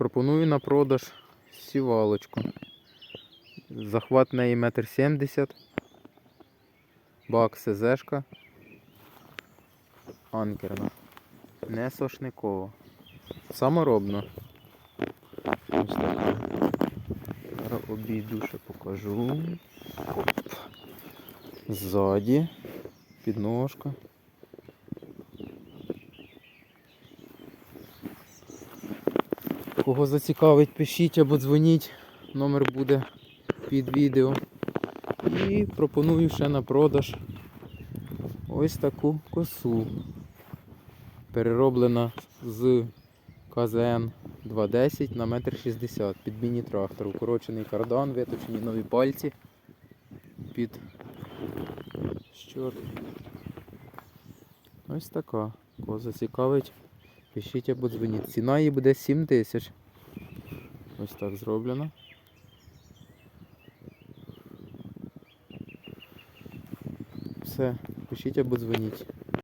Пропоную на продаж сівалочку. Захват неї 1,70 м. Бак СЗшка. Анкерна. Не сошникова. Саморобна. Ось ще покажу. Оп. Ззаді. Підножка. Кого зацікавить, пишіть або дзвоніть. Номер буде під відео. І пропоную ще на продаж ось таку косу. Перероблена з КЗН 210 на 1,60 м під міні-трактор. Укорочений кардан, виточені нові пальці під щор. Ось така. Кого зацікавить, пишіть або дзвоніть. Ціна її буде 7 тисяч. Ось так зроблено. Все, пишіть або дзвоніть.